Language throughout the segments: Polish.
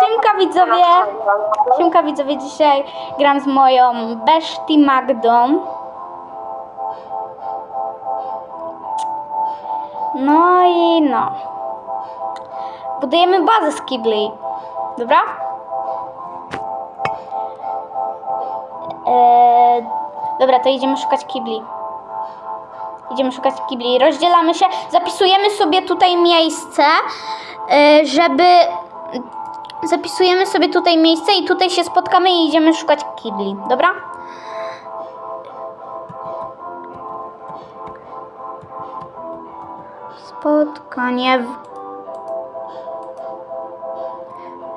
Siemka widzowie, Siemka widzowie, dzisiaj gram z moją Beszti Magdą. No i no. Budujemy bazę z kibli. Dobra? Eee, dobra, to idziemy szukać kibli. Idziemy szukać kibli. Rozdzielamy się, zapisujemy sobie tutaj miejsce, e, żeby zapisujemy sobie tutaj miejsce i tutaj się spotkamy i idziemy szukać kibli, dobra? Spotkanie w...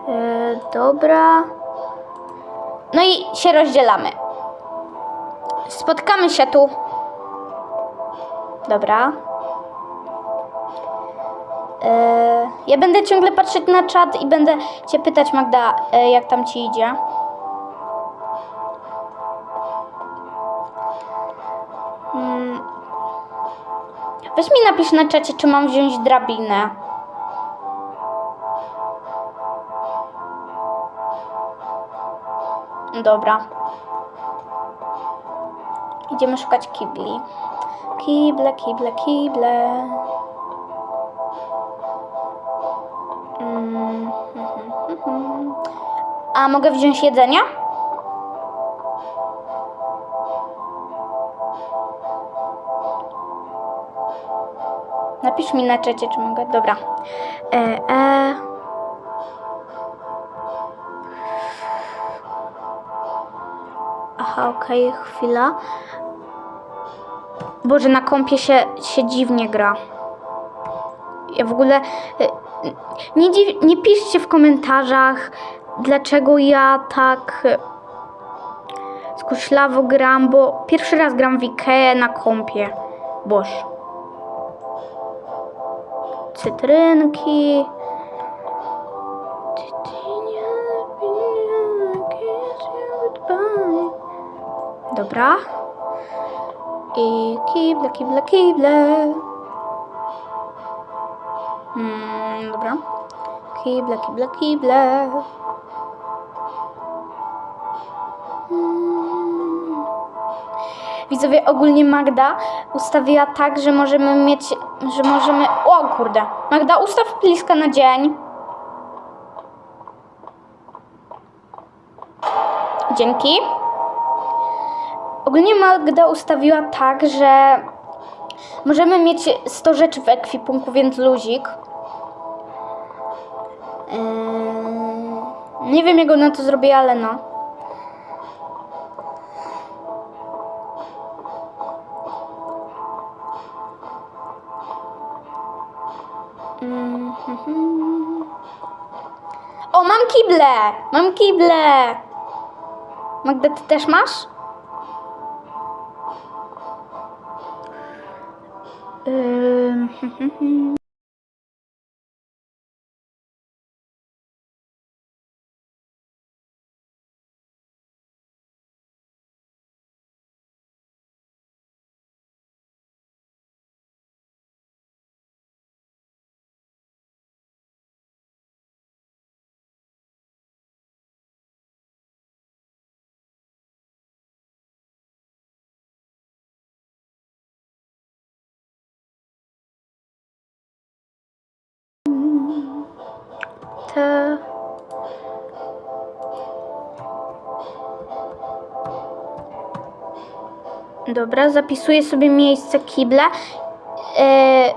E, dobra. No i się rozdzielamy. Spotkamy się tu. Dobra. Ja będę ciągle patrzeć na czat i będę cię pytać, Magda, e, jak tam ci idzie. Mm. Weź mi napisz na czacie, czy mam wziąć drabinę. Dobra. Idziemy szukać kibli. Kible, kible, kible. A mogę wziąć jedzenie? Napisz mi na czacie, czy mogę. Dobra. E, e. Aha, okej, chwila. Boże, na kompie się, się dziwnie gra. Ja w ogóle. e, Nie, nie piszcie w komentarzach, dlaczego ja tak e, skuślawo gram, bo pierwszy raz gram w Ikea na kompie. Boż. Cytrynki. Dobra. I kible, kible, kible. Hmm, dobra. Kible, kible, kible. Widzowie, ogólnie Magda ustawiła tak, że możemy mieć, że możemy... O kurde. Magda, ustaw bliska na dzień. Dzięki. Ogólnie Magda ustawiła tak, że możemy mieć 100 rzeczy w ekwipunku, więc luzik. Yy, nie wiem, jak ona to zrobi, ale no. O, mam kible! Mam kible! Magda, ty też masz? Ym, te... Dobra, zapisuję sobie miejsce kibla. E...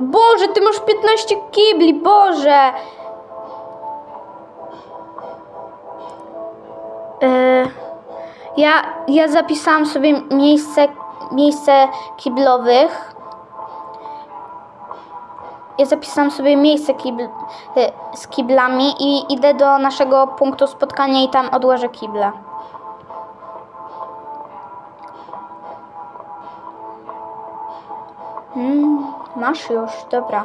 Boże, ty masz 15 kibli, Boże! E... Ja, ja zapisałam sobie miejsce, miejsce kiblowych. Ja zapisałam sobie miejsce kibl, y, z kiblami i idę do naszego punktu spotkania i tam odłożę kible. Mm, masz już, dobra.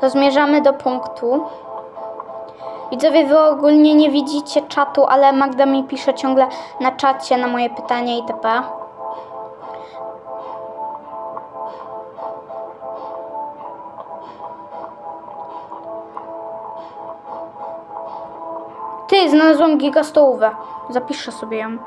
To zmierzamy do punktu. Widzowie, wy ogólnie nie widzicie czatu, ale Magda mi pisze ciągle na czacie na moje pytania itp. znalazłam gigastołówę. Zapiszę sobie ją.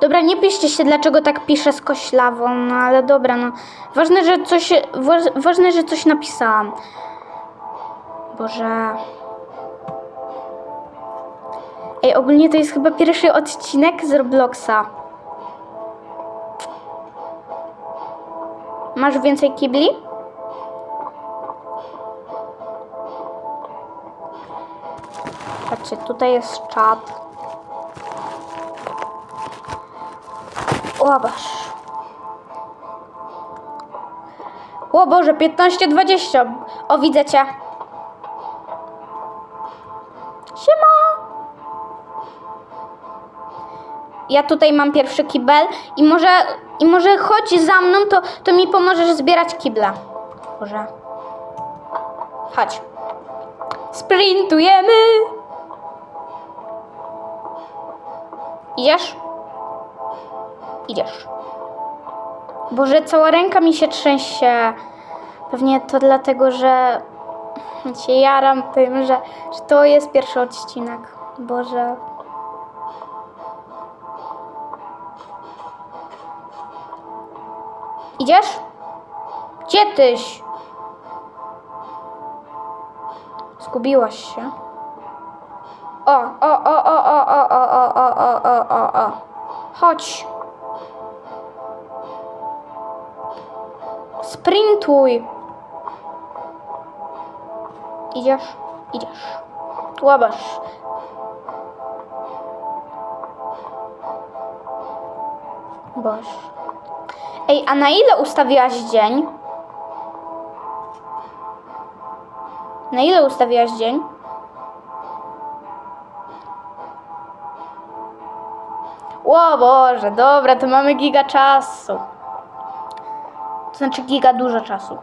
Dobra, nie piszcie się, dlaczego tak piszę z koślawą, no ale dobra, no. Ważne, że coś, wa- ważne, że coś napisałam. Boże. Ej, ogólnie to jest chyba pierwszy odcinek z Robloxa. Masz więcej kibli? Patrzcie, tutaj jest czat. Łabasz. O Boże, 15-20. O, widzę cię. Siema. Ja tutaj mam pierwszy kibel i może, i może chodź za mną, to, to mi pomożesz zbierać kible. Boże. Chodź. Sprintujemy. Idziesz? Idziesz. Boże, cała ręka mi się trzęsie. Pewnie to dlatego, że się jaram tym, że, że to jest pierwszy odcinek. Boże. Idziesz? Gdzie tyś? Zgubiłaś się. O, o, o, o, o, o, o, o, o, o, o, o, o. Chodź. Sprintuj. Idziesz? Idziesz. Łabasz. Boż. Ej, a na ile ustawiłaś dzień? Na ile ustawiłaś dzień? O Boże, dobra, to mamy giga czasu. To znaczy giga dużo czasu.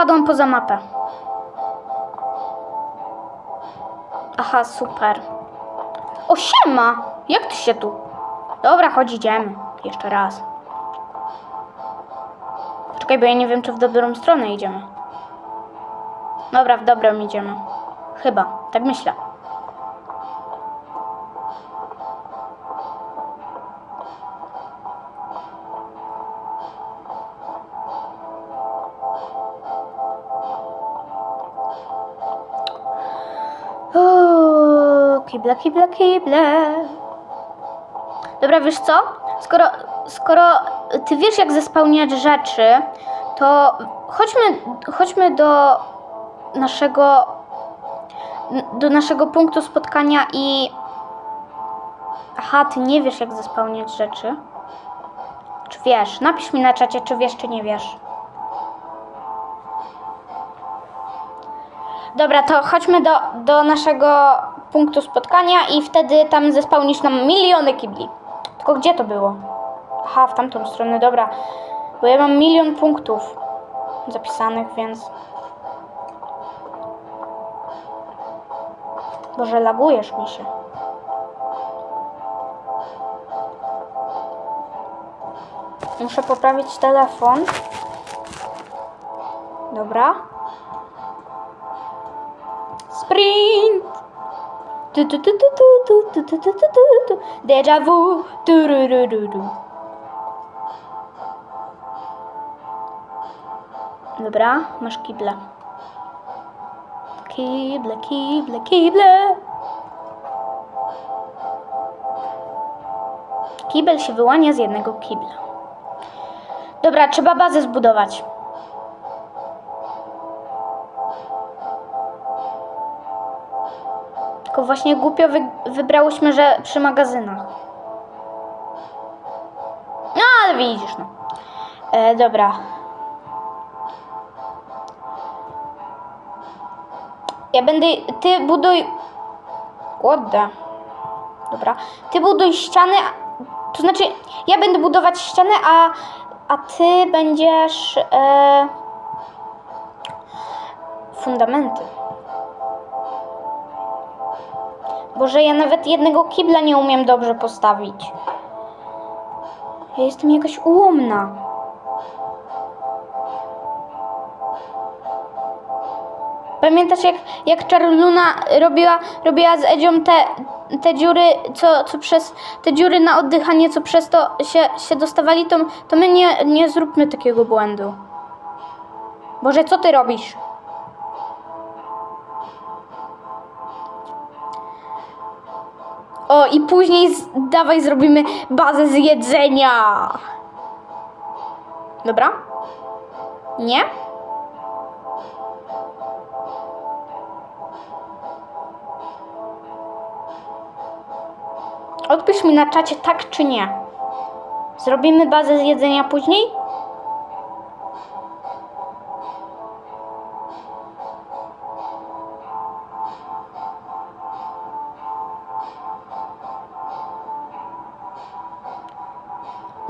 Ła! Wypadłam poza mapę. Aha, super. O, siema! Jak ty się tu? Dobra, chodź, idziemy. Jeszcze raz. Poczekaj, bo ja nie wiem, czy w dobrą stronę idziemy. Dobra, w dobrą idziemy. Chyba, tak myślę. O, kible, kible, kible. Dobra, wiesz co? Skoro, skoro ty wiesz, jak zespełniać rzeczy, to chodźmy, chodźmy do naszego do naszego punktu spotkania i aha, ty nie wiesz, jak zespełniać rzeczy. Czy wiesz? Napisz mi na czacie, czy wiesz, czy nie wiesz. Dobra, to chodźmy do, do naszego punktu spotkania i wtedy tam zespełnisz nam miliony kibli. Tylko gdzie to było? Aha, w tamtą stronę, dobra. Bo ja mam milion punktów zapisanych, więc... Boże, lagujesz mi się. Muszę poprawić telefon. Dobra. Sprint! Tu, tu, tu, tu, tu, tu, tu, tu, tu, tu, tu. Déjà vu! Tu, ru, ru, ru, ru. Dobra, masz kible. Kible, kible, kible. Kibel się wyłania z jednego kibla. Dobra, trzeba bazę zbudować. Właśnie głupio wy wybrałyśmy, że przy magazynach. No, ale widzisz, no. E, dobra. Ja będę... Ty buduj... The... Dobra. Ty buduj ściany, To znaczy, ja będę budować ścianę, a, a ty będziesz. E, fundamenty. Boże, ja nawet jednego kibla nie umiem dobrze postawić. Ja jestem jakaś ułomna. Pamiętasz jak, jak Czarluna robiła, robiła z Edzią te, te dziury, co, co przez te dziury na oddychanie, co przez to się, się dostawali, to, to my nie, nie zróbmy takiego błędu. Boże, co ty robisz? O, i później z, dawaj zrobimy bazę z jedzenia. Dobra? Nie? Odpisz mi na czacie tak czy nie. Zrobimy bazę z jedzenia później?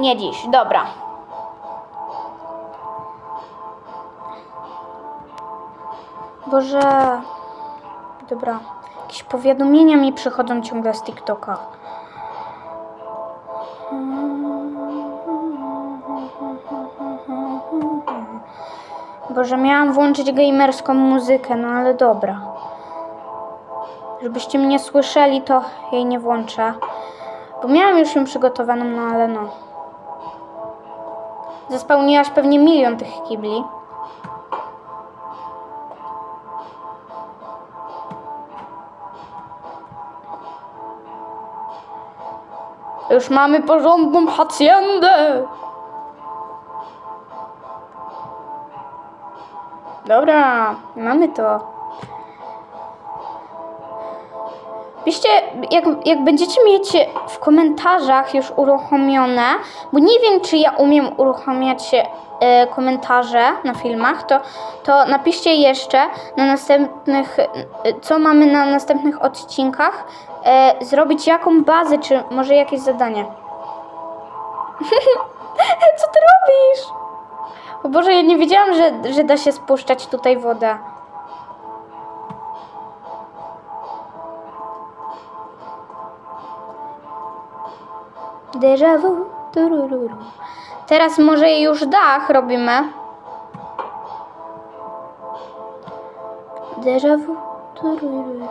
Nie dziś, dobra. Boże. Dobra. Jakieś powiadomienia mi przychodzą ciągle z TikToka. Boże, miałam włączyć gamerską muzykę, no ale dobra. Żebyście mnie słyszeli, to jej nie włączę. Bo miałam już ją przygotowaną, no ale no. Zaspełniłaś pewnie milion tych kibli. Już mamy porządną haciendę. Dobra, mamy to. Piszcie, jak, jak będziecie mieć w komentarzach już uruchomione, bo nie wiem, czy ja umiem uruchamiać e, komentarze na filmach, to, to napiszcie jeszcze na następnych, e, co mamy na następnych odcinkach, e, zrobić jaką bazę, czy może jakieś zadanie. co ty robisz? O Boże, ja nie wiedziałam, że, że da się spuszczać tutaj wodę. Déjà vu. turururu. Teraz może już dach robimy. Déjà vu. turururu.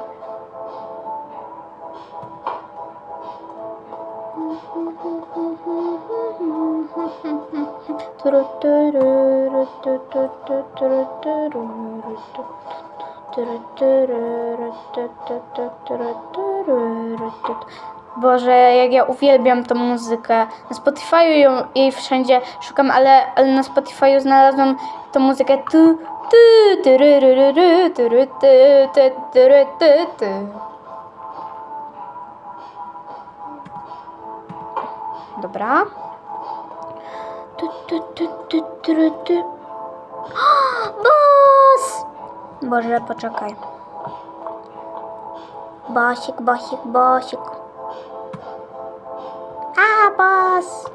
Tu, tu, tu, tu. Tu, tu, tu, tu. Boże, jak ja uwielbiam tą muzykę. Na Spotify'u ją, jej wszędzie szukam, ale, ale na Spotify'u znalazłam tą muzykę tu, tu, tu, tu, turu, tu, tu. Dobra. Tu, tu, tu, tu, turu, tu. Boss! Boże, poczekaj. Basik, basik, basik. Boss!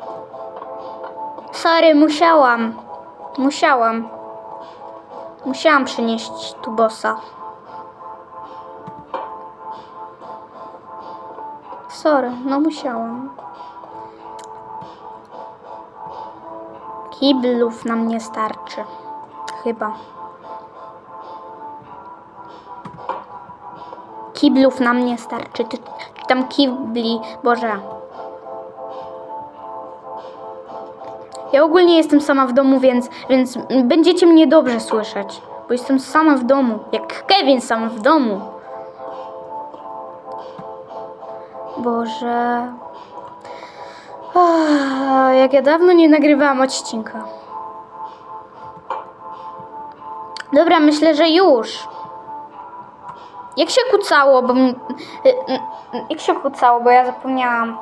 Sorry, musiałam. Musiałam. Musiałam przynieść tu bossa. Sorry, no musiałam. Kiblów nam nie starczy. Chyba. Kiblów nam nie starczy. Tam kibli, Boże. Ja ogólnie jestem sama w domu, więc, więc będziecie mnie dobrze słyszeć. Bo jestem sama w domu. Jak Kevin sam w domu. Boże. Ah, jak ja dawno nie nagrywałam odcinka. Dobra, myślę, że już. Jak się kucało, bo... Jak się kucało, bo ja zapomniałam.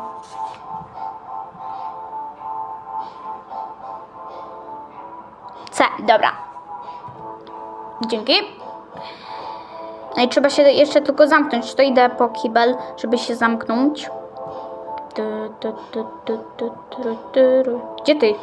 Dobra. Dzięki. No i trzeba się jeszcze tylko zamknąć. To idę po kibel, żeby się zamknąć. Gdzie ty?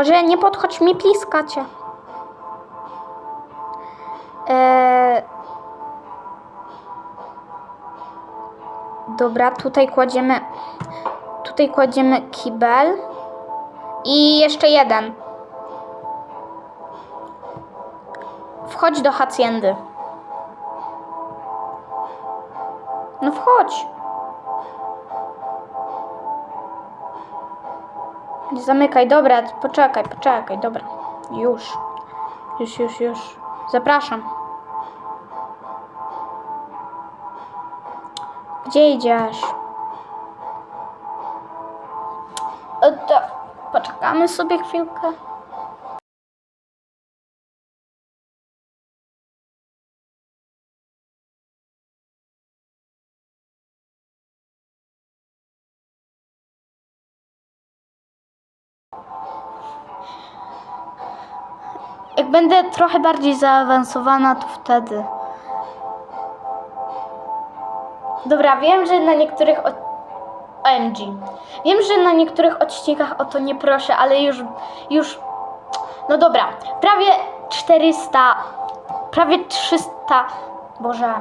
Boże, nie podchodź mi pliskacie. Eee... Dobra, tutaj kładziemy. Tutaj kładziemy kibel. I jeszcze jeden. Wchodź do hacjendy. No wchodź. Zamykaj, dobra, poczekaj, poczekaj, dobra. Już. Już, już, już. Zapraszam. Gdzie idziesz? E, To poczekamy sobie chwilkę. Jak będę trochę bardziej zaawansowana, to wtedy. Dobra, wiem, że na niektórych. Od... OMG. Wiem, że na niektórych odcinkach o to nie proszę, ale już. już. No dobra, prawie 400. Prawie 300. Boże.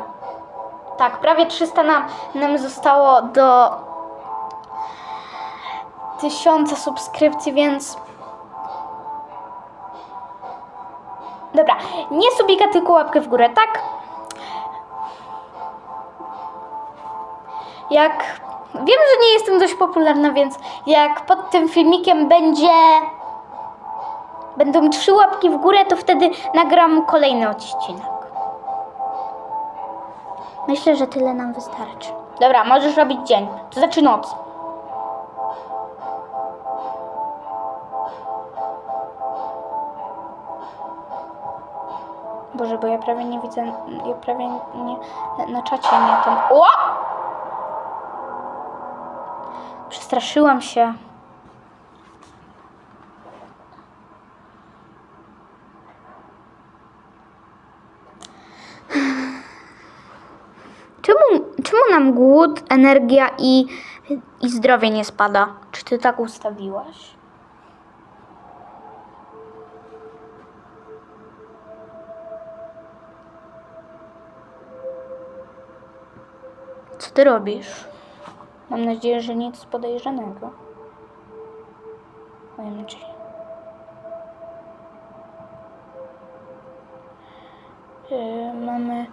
Tak, prawie 300 nam, nam zostało do. Tysiąca subskrypcji, więc Dobra, nie subika, tylko łapkę w górę, tak? Jak. Wiem, że nie jestem dość popularna, więc jak pod tym filmikiem będzie. Będą trzy łapki w górę, to wtedy nagram kolejny odcinek. Myślę, że tyle nam wystarczy. Dobra, możesz robić dzień. To znaczy noc. Prawie nie widzę, ja prawie nie, na czacie nie tam. O! Przestraszyłam się. Czemu, czemu nam głód, energia i, i zdrowie nie spada? Czy ty tak ustawiłaś? Co ty robisz? Mam nadzieję, że nic podejrzanego. OMG. Yy, mamy...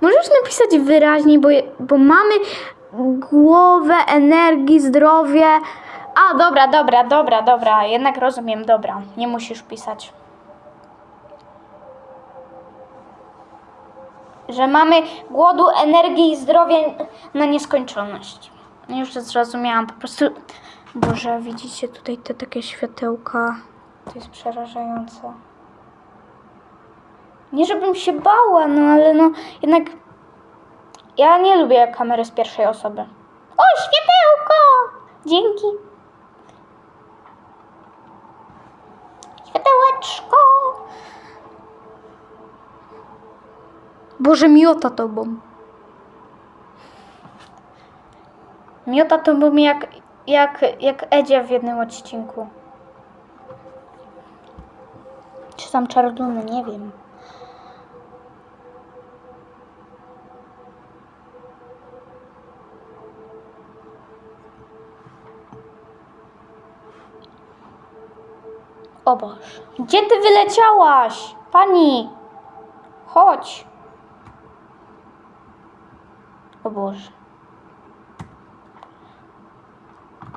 Możesz napisać wyraźniej, bo, bo mamy głowę, energii, zdrowie. A, dobra, dobra, dobra, dobra. Jednak rozumiem, dobra. Nie musisz pisać. Że mamy głodu, energii i zdrowia na nieskończoność. Już zrozumiałam, po prostu... Boże, widzicie tutaj te takie światełka? To jest przerażające. Nie żebym się bała, no ale no jednak ja nie lubię kamery z pierwszej osoby. O, światełko! Dzięki. Światełeczko. Boże, miota tobą. Miota tobą jak, jak, jak Edzia w jednym odcinku. Czy tam czarduny, nie wiem. O Boże. Gdzie ty wyleciałaś? Pani! Chodź. O Boże.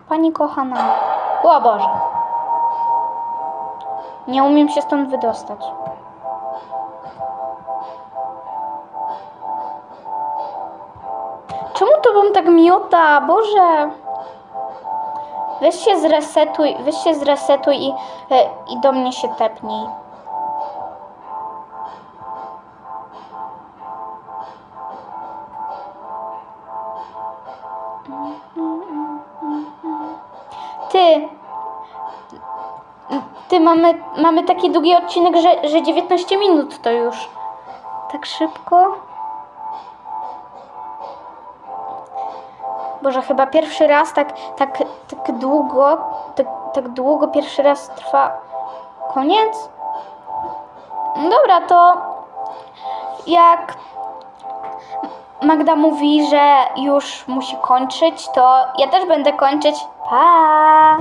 Pani kochana. O Boże. Nie umiem się stąd wydostać. Czemu to wam tak miota? Boże. Weź się zresetuj, weź się zresetuj i, e, i do mnie się tepnij. Ty, ty mamy, mamy taki długi odcinek, że, że 19 minut to już. Tak szybko? Boże, chyba pierwszy raz tak, tak, tak długo, tak, tak długo pierwszy raz trwa koniec? Dobra, to jak Magda mówi, że już musi kończyć, to ja też będę kończyć. Pa!